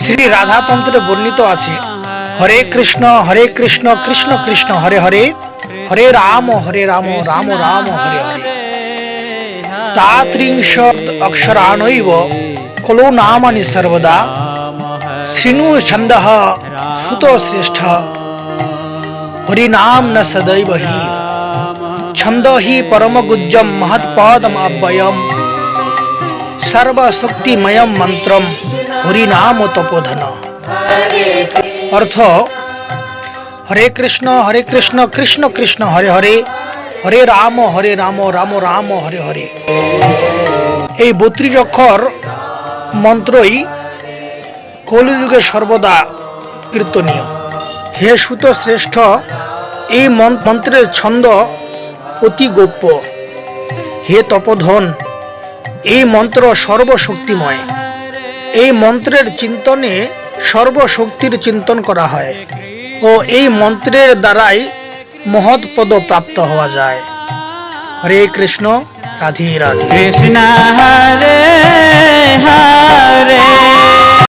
শ্রী রাধাতন্ত্রে বর্ণিত আছে। হরে কৃষ্ণ হরে কৃষ্ণ কৃষ্ণ কৃষ্ণ, হরে হরে হরে রাম হরে রাম রাম রাম, হরে হরে। তাত্রিংশদ অক্ষরাণৈব কলো নামানি সর্বদা। শৃণু ছন্দ সুত শ্রেষ্ঠ। হরিনাম ন সদৈব হি। ছন্দ হি পরমগুজ্জম মহৎপদম অব্যয়ম সর্বশক্তিময়ম মন্ত্রম হরিনাম তপোধন অর্থ, হরে কৃষ্ণ হরে কৃষ্ণ কৃষ্ণ কৃষ্ণ, হরে হরে হরে রাম হরে রাম রাম রাম, হরে হরে। এই বত্রিশ অক্ষর মন্ত্রই কলিযুগে সর্বদা কীর্তনীয়। হে সুত শ্রেষ্ঠ এই মন- মন্ত্রের ছন্দ অতি গোপ্য। হে তপধন এই মন্ত্র সর্বশক্তিময়। এই মন্ত্রের চিন্তনে সর্বশক্তির চিন্তন করা হয় ও এই মন্ত্রের দ্বারাই মহৎ পদ প্রাপ্ত হওয়া যায়। হরে কৃষ্ণ, রাধে রাধে। কৃষ্ণ হরে হরে